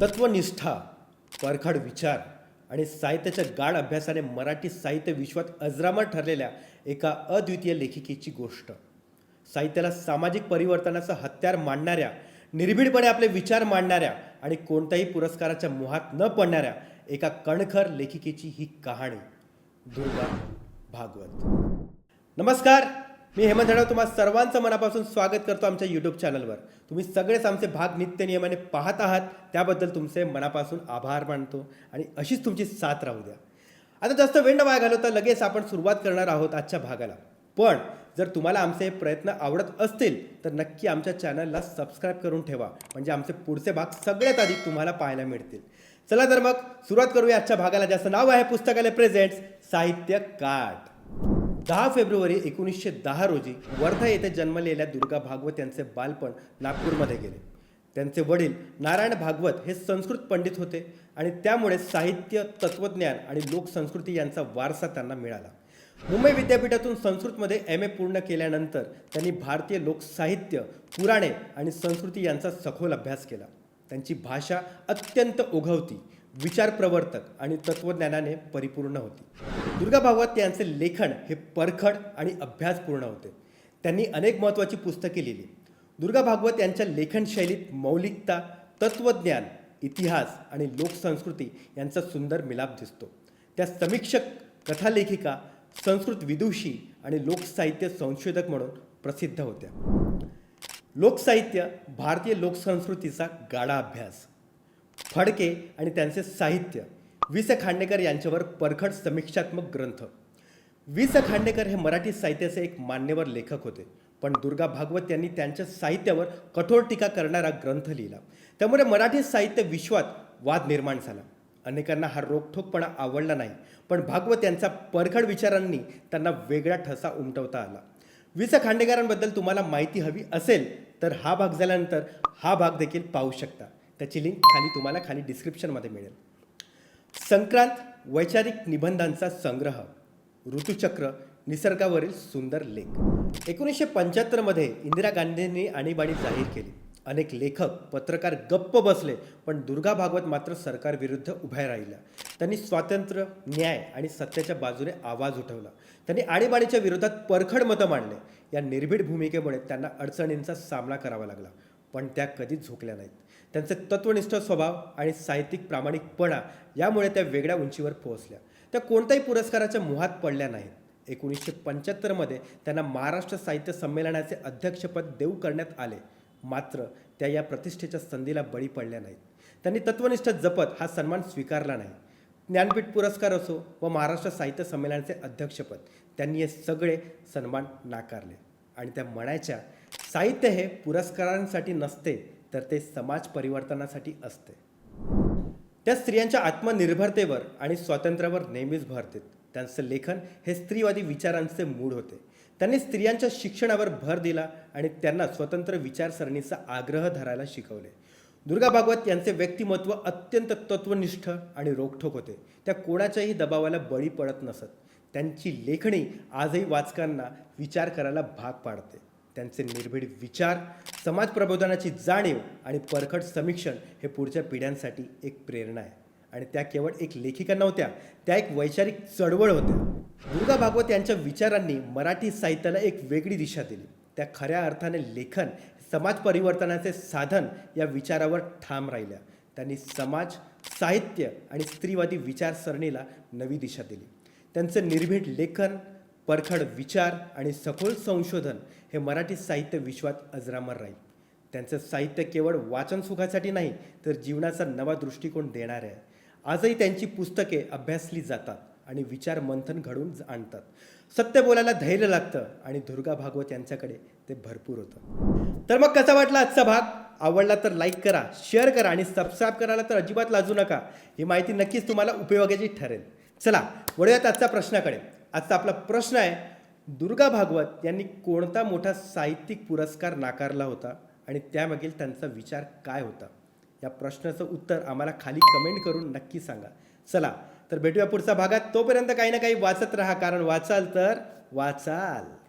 तत्वनिष्ठा परखड विचार आणि साहित्याच्या गाढ अभ्यासाने मराठी साहित्य विश्वात अजरामर ठरलेल्या एका अद्वितीय लेखिकेची गोष्ट. साहित्याला सामाजिक परिवर्तनाचं हत्यार मांडणाऱ्या निर्भीडपणे आपले विचार मांडणाऱ्या आणि कोणत्याही पुरस्काराच्या मोहात न पडणाऱ्या एका कणखर लेखिकेची ही कहाणी. दुर्गा भागवत. नमस्कार! मी हेमंत धडाव तुम्हा सर्वांचं मनापासून स्वागत करतो आमच्या यूट्यूब चॅनलवर तुम्ही सगळेच आमचे भाग नित्य नियमाने पाहत आहात त्याबद्दल तुमचे मनापासून आभार मानतो आणि अशीच तुमची साथ राहू द्या. आता जास्त वेळ न वाया घालवता लगेच आपण सुरुवात करणार आहोत आजच्या भागाला. पण जर तुम्हाला आमचे प्रयत्न आवडत असतील तर नक्की आमच्या चॅनलला सबस्क्राईब करून ठेवा. म्हणजे आमचे पुढचे भाग सगळ्यात आधी तुम्हाला पाहायला मिळतील. चला तर मग सुरुवात करूया आजच्या भागाला. ज्याचं नाव आहे पुस्तकालय प्रेझेंट्स साहित्य काट दहा फेब्रुवारी एकोणीसशे दहा रोजी वर्धा येथे जन्मलेल्या दुर्गा भागवत यांचे बालपण नागपूरमध्ये गेले. त्यांचे वडील नारायण भागवत हे संस्कृत पंडित होते आणि त्यामुळे साहित्य तत्त्वज्ञान आणि लोकसंस्कृती यांचा वारसा त्यांना मिळाला. मुंबई विद्यापीठातून संस्कृतमध्ये एम ए पूर्ण केल्यानंतर त्यांनी भारतीय लोकसाहित्य पुराणे आणि संस्कृती यांचा सखोल अभ्यास केला. त्यांची भाषा अत्यंत ओघवती विचार प्रवर्तक आणि तत्वज्ञानाने परिपूर्ण होती. दुर्गा भागवत यांचे लेखन हे परखड आणि अभ्यासपूर्ण होते. त्यांनी अनेक महत्त्वाची पुस्तके लिहिली. दुर्गा भागवत यांच्या लेखनशैलीत मौलिकता तत्वज्ञान इतिहास आणि लोकसंस्कृती यांचा सुंदर मिलाप दिसतो. त्या समीक्षक कथालेखिका संस्कृत विदुषी आणि लोकसाहित्य संशोधक म्हणून प्रसिद्ध होत्या. लोकसाहित्य भारतीय लोकसंस्कृतीचा गाढा अभ्यास. फडके आणि त्यांचे साहित्य. वि स खांडेकर यांच्यावर परखड समीक्षात्मक ग्रंथ. वि स खांडेकर हे मराठी साहित्याचे एक मान्यवर लेखक होते. पण दुर्गा भागवत यांनी त्यांच्या साहित्यावर कठोर टीका करणारा ग्रंथ लिहिला. त्यामुळे मराठी साहित्य विश्वात वाद निर्माण झाला. अनेकांना हा रोखठोकपणा आवडला नाही पण भागवत यांचा परखड विचारांनी त्यांना वेगळा ठसा उमटवता आला. वि स खांडेकरांबद्दल तुम्हाला माहिती हवी असेल तर हा भाग झाल्यानंतर हा भाग देखील पाहू शकता. त्याची लिंक खाली तुम्हाला खाली डिस्क्रिप्शनमध्ये मिळेल. संक्रांत वैचारिक निबंधांचा संग्रह ऋतुचक्र निसर्गावरील सुंदर लेख. एकोणीसशे पंच्याहत्तरमध्ये इंदिरा गांधींनी आणीबाणी जाहीर केली. अनेक लेखक पत्रकार गप्प बसले पण दुर्गा भागवत मात्र सरकारविरुद्ध उभ्या राहिल्या. त्यांनी स्वातंत्र्य न्याय आणि सत्याच्या बाजूने आवाज उठवला. त्यांनी आणीबाणीच्या विरोधात परखड मतं मांडले. या निर्भीड भूमिकेमुळे त्यांना अडचणींचा सामना करावा लागला. पण त्या कधीच झोकल्या नाहीत. त्यांचे तत्वनिष्ठ स्वभाव आणि साहित्यिक प्रामाणिकपणा यामुळे त्या वेगळ्या उंचीवर पोहोचल्या. त्या कोणत्याही पुरस्काराच्या मुहात पडल्या नाहीत. एकोणीसशे पंच्याहत्तरमध्ये त्यांना महाराष्ट्र साहित्य संमेलनाचे अध्यक्षपद देऊ करण्यात आले. मात्र त्या या प्रतिष्ठेच्या संधीला बळी पडल्या नाहीत. त्यांनी तत्वनिष्ठ जपत हा सन्मान स्वीकारला नाही. ज्ञानपीठ पुरस्कार असो व महाराष्ट्र साहित्य संमेलनाचे अध्यक्षपद त्यांनी हे सगळे सन्मान नाकारले. आणि त्या म्हणायच्या साहित्य हे पुरस्कारांसाठी नसते तर ते समाज परिवर्तनासाठी असते. त्या स्त्रियांच्या आत्मनिर्भरतेवर आणि स्वातंत्र्यावर नेहमीच भर देत. त्यांचं लेखन हे स्त्रीवादी विचारांचे मूळ होते. त्यांनी स्त्रियांच्या शिक्षणावर भर दिला आणि त्यांना स्वतंत्र विचारसरणीचा आग्रह धरायला शिकवले. दुर्गा भागवत यांचे व्यक्तिमत्व अत्यंत तत्वनिष्ठ आणि रोखठोक होते. त्या कोणाच्याही दबावाला बळी पडत नसत. त्यांची लेखणी आजही वाचकांना विचार करायला भाग पाडते. त्यांचे निर्भीड विचार समाज प्रबोधनाची जाणीव आणि परखड समीक्षण हे पुढच्या पिढ्यांसाठी एक प्रेरणा आहे. आणि त्या केवळ एक लेखिका नव्हत्या त्या एक वैचारिक चळवळ होत्या. दुर्गा भागवत यांच्या विचारांनी मराठी साहित्याला एक वेगळी दिशा दिली. त्या खऱ्या अर्थाने लेखन समाज परिवर्तनाचे साधन या विचारावर ठाम राहिल्या. त्यांनी समाज साहित्य आणि स्त्रीवादी विचारसरणीला नवी दिशा दिली. त्यांचं निर्भीड लेखन परखड विचार आणि सखोल संशोधन हे मराठी साहित्य विश्वात अजरामर राहील. त्यांचं साहित्य केवळ वाचन सुखासाठी नाही तर जीवनाचा नवा दृष्टिकोन देणारे आहे. आजही त्यांची पुस्तके अभ्यासली जातात आणि विचार मंथन घडवून आणतात. सत्य बोलायला धैर्य लागतं आणि दुर्गा भागवत यांच्याकडे ते भरपूर होतं. तर मग कसा वाटला आजचा भाग? आवडला तर लाईक करा शेअर करा आणि सबस्क्राईब करायला तर अजिबात लाजू नका. ही माहिती नक्कीच तुम्हाला उपयोगाची ठरेल. चला वळूयात आजच्या प्रश्नाकडे. आजचा आपला प्रश्न आहे दुर्गा भागवत यांनी कोणता मोठा साहित्यिक पुरस्कार नाकारला होता आणि त्यामागील त्यांचा विचार काय होता? या प्रश्नाचं उत्तर आम्हाला खाली कमेंट करून नक्की सांगा. चला तर भेटूया पुढच्या भागात. तोपर्यंत काही ना काही वाचत राहा कारण वाचाल तर वाचाल.